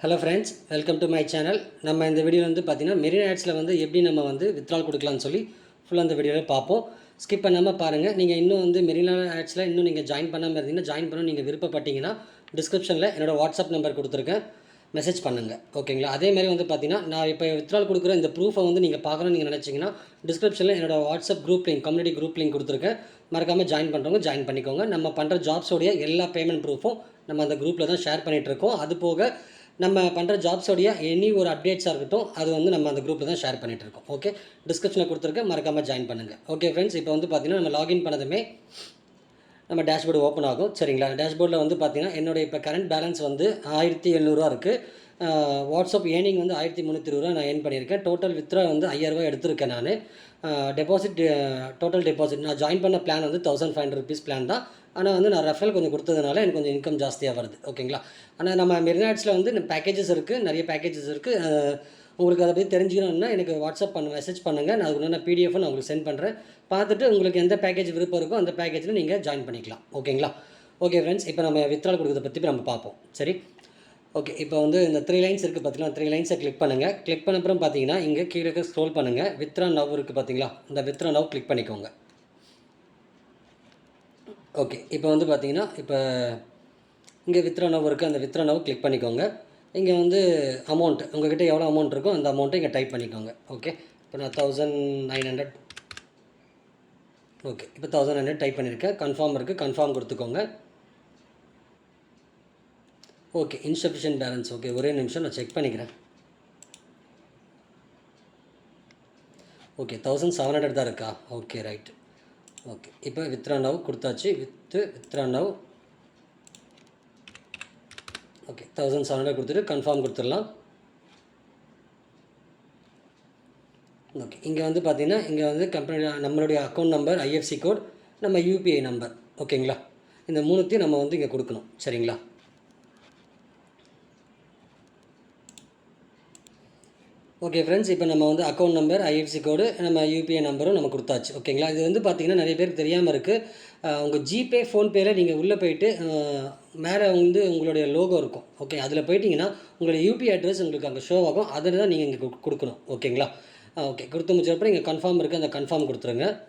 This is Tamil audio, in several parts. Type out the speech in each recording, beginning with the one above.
Hello friends welcome to my channel நம்ம இந்த வீடியோ வந்து பார்த்தீங்கன்னா மெரின் ஆட்ஸில் வந்து எப்படி நம்ம வந்து வித்ட்ரால் கொடுக்கலாம்னு சொல்லி ஃபுல்லாக அந்த வீடியோவில் பார்ப்போம் ஸ்கிப் பண்ணாமல் பாருங்கள் நீங்கள் இன்னும் வந்து மெரினா ஆட்ஸில் இன்னும் நீங்கள் ஜாயின் பண்ணாமல் இருந்தீங்கன்னா ஜாயின் பண்ண நீங்கள் விருப்பப்பட்டீங்கன்னா டிஸ்கிரிப்ஷனில் என்னோடய வாட்ஸ்அப் நம்பர் கொடுத்துருக்கேன். மெசேஜ் பண்ணுங்கள் ஓகேங்களா அதே மாதிரி வந்து பார்த்தீங்கன்னா நான் இப்போ வித்ரால் கொடுக்குற இந்த ப்ரூஃபை வந்து நீங்கள் பார்க்கணும்னு நீங்கள் நினச்சிங்கன்னா டிஸ்கிரிப்ஷனில் என்னோடய WhatsApp group link community group link கொடுத்துருக்கேன். மறக்காமல் ஜாயின் பண்ணுறவங்க ஜாயின் பண்ணிக்கோங்க. நம்ம பண்ணுற ஜாப்ஸோடைய எல்லா பேமெண்ட் ப்ரூஃபும் நம்ம அந்த குரூப்பில் தான் ஷேர் பண்ணிகிட்ருக்கோம் அது போக நம்ம பண்ணுற ஜாப்ஸோடைய எனி ஒரு அப்டேட்ஸாக இருக்கட்டும் அது வந்து நம்ம அந்த குரூப்பில் தான் ஷேர் பண்ணிகிட்டு இருக்கோம். ஓகே டிஸ்கிரிப்ஷனில் கொடுத்துருக்கேன் மறக்காமல் ஜாயின் பண்ணுங்கள் ஓகே ஃப்ரெண்ட்ஸ் இப்போ வந்து பார்த்தீங்கன்னா நம்ம லாகின் பண்ணதுமே நம்ம டேஷ்போர்டு ஓப்பன் ஆகும். சரிங்களா? டேஷ்போர்டில் வந்து பார்த்தீங்கன்னா என்னுடைய இப்போ கரண்ட் பேலன்ஸ் வந்து ஆயிரத்தி எழுநூறுவா இருக்குது வாட்ஸ்அப் ஏர்னிங் வந்து ஆயிரத்தி முந்நூற்றி ரூபா நான் ஏர்ன் பண்ணியிருக்கேன். டோட்டல் வித்ரா வந்து ஐயாயிரரூவா எடுத்திருக்கேன் நான். டெபாசிட் டோட்டல் டெபாசிட் நான் ஜாயின் பண்ண பிளான் வந்து thousand five hundred rupees plan தான். ஆனால் வந்து நான் ரெஃபரல் கொஞ்சம் கொடுத்ததுனால எனக்கு கொஞ்சம் இன்கம் ஜாஸ்தியாக வருது. ஓகேங்களா ஆனால் நம்ம மெரினாட்ஸில் வந்து பேக்கேஜஸ் இருக்குது நிறைய பேக்கேஜஸ் இருக்குது உங்களுக்கு அதை பற்றி தெரிஞ்சுக்கணும்னா எனக்கு வாட்ஸ்அப் பண்ண மெசேஜ் பண்ணுங்கள் நான் அதுக்கு நான் பிடிஎஃப் நான் உங்களுக்கு சென்ட் பண்ணுறேன் பார்த்துட்டு உங்களுக்கு எந்த பேக்கேஜ் விருப்பம் இருக்கோ அந்த பேக்கேஜில் நீங்கள் ஜாயின் பண்ணிக்கலாம். ஓகேங்களா ஓகே ஃப்ரெண்ட்ஸ் இப்போ நம்ம வித்ரால் கொடுக்குறத பற்றி நம்ம பார்ப்போம். சரி? ஓகே இப்போ வந்து இந்த த்ரீ லைன்ஸ் இருக்குது பார்த்தீங்களா த்ரீ லைன்ஸை கிளிக் பண்ணுங்கள் கிளிக் பண்ண அப்புறம் பார்த்தீங்கன்னா இங்கே கீழே ஸ்க்ரோல் பண்ணுங்கள் வித்ரா நவ் இருக்குது பார்த்தீங்களா இந்த வித்ரா நவ் கிளிக் பண்ணிக்கோங்க. ஓகே இப்போ வந்து பார்த்தீங்கன்னா இப்போ இங்கே வித்ரா நவ் இருக்குது அந்த வித்ரா நவ் கிளிக் பண்ணிக்கோங்க. இங்கே வந்து அமௌண்ட் உங்கள்கிட்ட எவ்வளோ அமௌண்ட் இருக்கோ அந்த அமௌண்ட்டை இங்கே டைப் பண்ணிக்கோங்க. ஓகே இப்போ நான் தௌசண்ட் நைன் ஹண்ட்ரட் ஓகே இப்போ தௌசண்ட் ஹண்ட்ரட் டைப் பண்ணியிருக்கேன் கன்ஃபார்ம் இருக்குது கன்ஃபார்ம் கொடுத்துக்கோங்க. ஓகே இன்சஃபிஷியன்ட் பேலன்ஸ் ஓகே ஒரே நிமிஷம் நான் செக் பண்ணிக்கிறேன். ஓகே தௌசண்ட் செவன் ஹண்ட்ரட் தான் இருக்கா? ஓகே ரைட் ஓகே இப்போ வித்ரா நவ் கொடுத்தாச்சு. With withdraw now okay thousand seven hundred கொடுத்துட்டு கன்ஃபார்ம் கொடுத்துடலாம். ஓகே இங்கே வந்து பார்த்தீங்கன்னா இங்கே வந்து கம்பெனி நம்மளுடைய அக்கௌண்ட் நம்பர் ஐஎஃப்சி கோட் நம்ம யூபிஐ நம்பர் ஓகேங்களா இந்த மூணுத்தையும் நம்ம வந்து இங்கே கொடுக்கணும். சரிங்களா? ஓகே ஃப்ரெண்ட்ஸ் இப்போ நம்ம வந்து அக்கௌண்ட் நம்பர் ஐஎஃப்சி கோடு நம்ம யூபிஐ நம்பரும் நம்ம கொடுத்தாச்சு. ஓகேங்களா இது வந்து பார்த்திங்கன்னா நிறைய பேருக்கு தெரியாமல் இருக்குது உங்கள் ஜிபே ஃபோன்பேயில் நீங்கள் உள்ளே போயிட்டு மேலே வந்து உங்களுடைய லோகோ இருக்கும். ஓகே அதில் போயிட்டீங்கன்னா உங்களுடைய யூபிஐ அட்ரஸ் உங்களுக்கு அங்கே ஷோ ஆகும். அதில் தான் நீங்கள் இங்கே கு- கொடுக்கணும். ஓகேங்களா ஓகே கொடுத்து முடிச்சப்பறம் இங்கே கன்ஃபார்ம் இருக்குது அந்த கன்ஃபார்ம் கொடுத்துருங்க.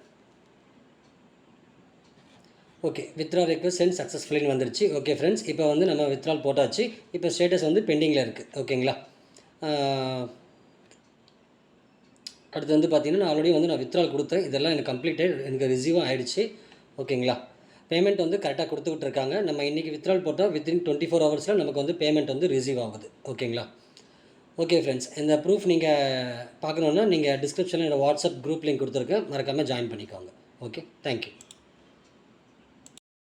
ஓகே வித்ரா ரெக்வஸ்ட் சென்ட் சக்ஸஸ்ஃபுல்லின்னு வந்துருச்சு. ஓகே ஃப்ரெண்ட்ஸ் இப்போ வந்து நம்ம வித்ரால் போட்டாச்சு. இப்போ ஸ்டேட்டஸ் வந்து பெண்டிங்கில் இருக்குது ஓகேங்களா அடுத்து வந்து பார்த்தீங்கன்னா நான் ஆல்ரெடி வந்து நான் வித்ரால் கொடுத்தேன். இதெல்லாம் எனக்கு கம்ப்ளீட்டட் எனக்கு ரிசீவும் ஆகிடுச்சு ஓகேங்களா பேமெண்ட் வந்து கரெக்டாக கொடுத்துக்கிட்டு இருக்காங்க நம்ம இன்றைக்கி வித்ரால் போட்டால் வித்தின் டுவெண்ட்டி ஃபோர் ஹவர்ஸில் நமக்கு வந்து பேமெண்ட் வந்து ரிசீவ் ஆகுது. ஓகேங்களா? ஓகே ஃப்ரெண்ட்ஸ் இந்த ப்ரூஃப் நீங்கள் பார்க்கணுன்னா நீங்கள் டிஸ்கிரிப்ஷனில் என்னோட வாட்ஸ்அப் குரூப் லிங்க் கொடுத்துருக்கேன். மறக்காமல் ஜாயின் பண்ணிக்கோங்க. ஓகே? தேங்க்யூ